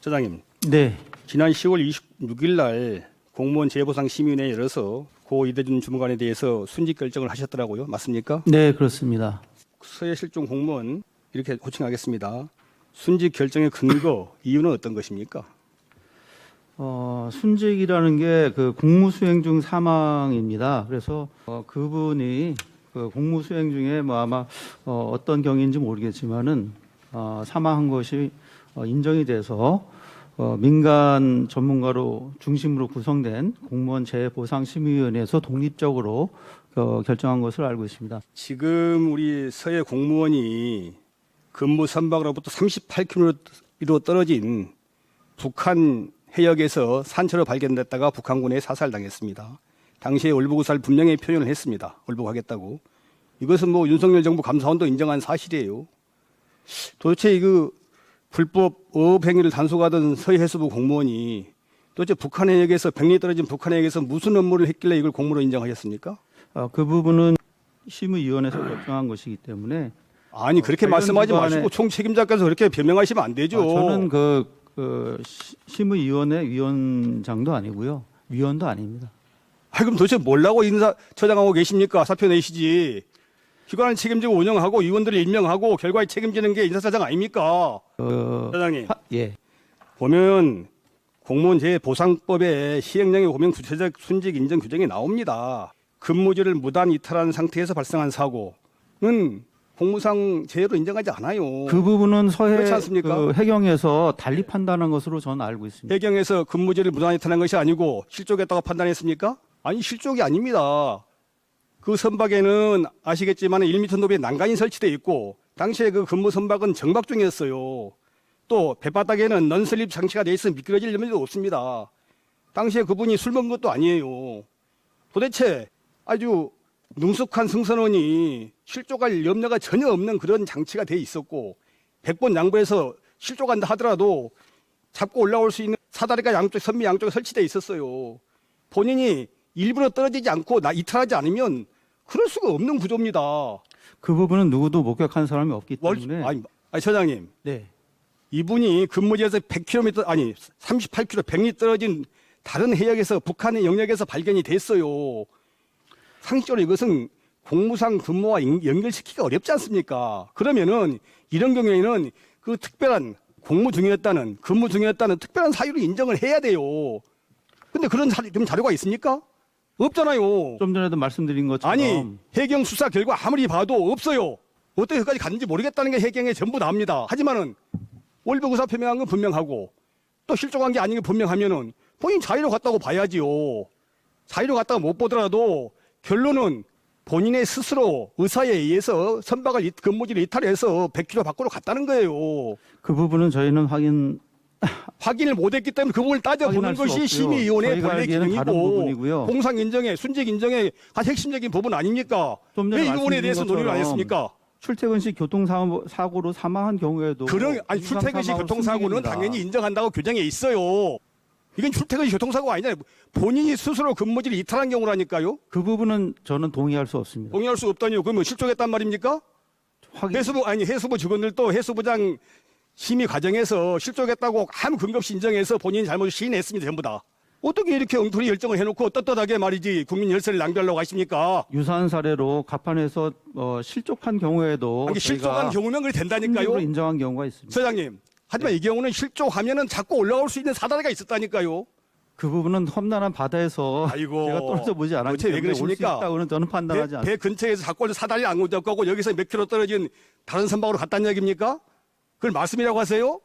처장님, 네, 지난 10월 26일 날 공무원 재보상 심의위원회 열어서 고 이대준 주무관에 대해서 순직 결정을 하셨더라고요. 맞습니까? 네 그렇습니다. 서해 실종 공무원 이렇게 호칭하겠습니다. 순직 결정의 근거 이유는 어떤 것입니까? 어, 순직이라는 게 그 공무수행 중 사망입니다. 그래서 어, 그분이 그 공무수행 중에 뭐 아마 어, 어떤 경위인지 모르겠지만은 어, 사망한 것이 어, 인정이 돼서 어, 민간 전문가로 중심으로 구성된 공무원 재보상 심의위원회에서 독립적으로 어, 결정한 것으로 알고 있습니다. 지금 우리 서해 공무원이 근무 선박으로부터 38km로 떨어진 북한 해역에서 산처로 발견됐다가 북한군에 사살당했습니다. 당시에 월북의사를 분명히 표현을 했습니다. 월북하겠다고. 이것은 뭐 윤석열 정부 감사원도 인정한 사실이에요. 도대체 이그 불법 어업 행위를 단속하던 서해 해수부 공무원이 도대체 북한 해역에서 백리 떨어진 북한 해역에서 무슨 업무를 했길래 이걸 공무로 인정하셨습니까? 어, 그 부분은 심의위원회에서 결정한 것이기 때문에 아니 그렇게 관련 말씀하지 기관에- 마시고 총 책임자께서 그렇게 변명하시면 안 되죠. 아, 저는 그, 그 시- 심의위원회 위원장도 아니고요. 위원도 아닙니다. 아 그럼 도대체 뭘라고 인사 처장하고 계십니까? 사표 내시지. 기관을 책임지고 운영하고 위원들을 임명하고 결과에 책임지는 게 인사사장 아닙니까? 어, 사장님 하- 예. 보면 공무원 재보상법에 시행령에 보면 구체적 순직 인정 규정이 나옵니다. 근무지를 무단 이탈한 상태에서 발생한 사고는 공무상 재해로 인정하지 않아요. 그 부분은 서해 그렇지 않습니까? 그 해경에서 달리 판단한 것으로 저는 알고 있습니다. 해경에서 근무지를 무단 이탈한 것이 아니고 실족했다고 판단했습니까? 아니 실족이 아닙니다. 그 선박에는 아시겠지만 1m 높이의 난간이 설치되어 있고 당시에 그 근무 선박은 정박 중이었어요. 또 배바닥에는 넌슬립 장치가 돼 있어 미끄러질 염려도 없습니다. 당시에 그분이 술 먹은 것도 아니에요. 도대체 아주 능숙한 승선원이 실족할 염려가 전혀 없는 그런 장치가 돼 있었고 100번 양보해서 실족한다 하더라도 잡고 올라올 수 있는 사다리가 양쪽 선미 양쪽에 설치돼 있었어요. 본인이 일부러 떨어지지 않고 나 이탈하지 않으면 그럴 수가 없는 구조입니다. 그 부분은 누구도 목격한 사람이 없기 월, 때문에 아니, 아니 처장님 네. 이분이 근무지에서 100km 아니 38km 100리 떨어진 다른 해역에서 북한의 영역에서 발견이 됐어요. 상식적으로 이것은 공무상 근무와 연- 연결시키기가 어렵지 않습니까? 그러면은 이런 경우에는 그 특별한 공무 중이었다는 근무 중이었다는 특별한 사유를 인정을 해야 돼요. 근데 그런 사, 좀 자료가 있습니까? 없잖아요. 좀 전에도 말씀드린 것처럼 아니 해경 수사 결과 아무리 봐도 없어요. 어떻게 여기까지 갔는지 모르겠다는 게 해경에 전부 나옵니다. 하지만은 월북 의사 표명한 건 분명하고 또 실종한 게 아닌 게 분명하면은 본인 자의로 갔다고 봐야지요. 자의로 갔다가 못 보더라도 결론은 본인의 스스로 의사에 의해서 선박을 이- 근무지를 이탈해서 100km 밖으로 갔다는 거예요. 그 부분은 저희는 확인 확인을 못했기 때문에 그 부분을 따져보는 것이. 심의위원회의 본래 기능이고. 공상 인정의 순직 인정의 한 핵심적인 부분 아닙니까? 왜 이 부분에 대해서 논의를 안 했습니까? 출퇴근 시 교통사고 사고로 사망한 경우에도 그런 아니 출퇴근 시 교통사고는 순직입니다. 당연히 인정한다고 규정에 있어요. 이건 출퇴근 시 교통사고가 아니잖아요. 본인이 스스로 근무지를 이탈한 경우라니까요. 그 부분은 저는 동의할 수 없습니다. 동의할 수 없다니요. 그러면 실종했단 말입니까? 확인 해수부 아니 해수부 직원들도 해수부장 심의 과정에서 실종했다고 아무 근거 없이 인정해서 본인이 잘못을 시인했습니다. 전부 다. 어떻게 이렇게 엉터리 결정을 해놓고 떳떳하게 말이지 국민 열세를 낭비하려고 하십니까? 유사한 사례로 가판에서 어, 실족한 경우에도 아니, 저희가 경우면 그래 된다니까요. 인정한 경우가 있습니다. 서장님. 하지만 이 경우는 실종하면은 자꾸 올라올 수 있는 사다리가 있었다니까요. 그 부분은 험난한 바다에서 아이고. 제가 떨어져 보지 않았기 도대체 왜 때문에 올수 그러십니까? 있다고는 저는 판단하지 배, 않습니다. 배 근처에서 자꾸 사다리 안 잡고 여기서 몇 킬로 떨어진 다른 선박으로 갔다는 얘기입니까? 그걸 말씀이라고 하세요?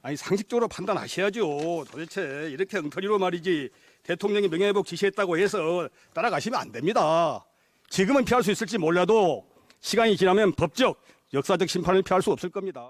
아니 상식적으로 판단하셔야죠. 도대체 이렇게 엉터리로 말이지 대통령이 명예회복 지시했다고 해서 따라가시면 안 됩니다. 지금은 피할 수 있을지 몰라도 시간이 지나면 법적, 역사적 심판을 피할 수 없을 겁니다.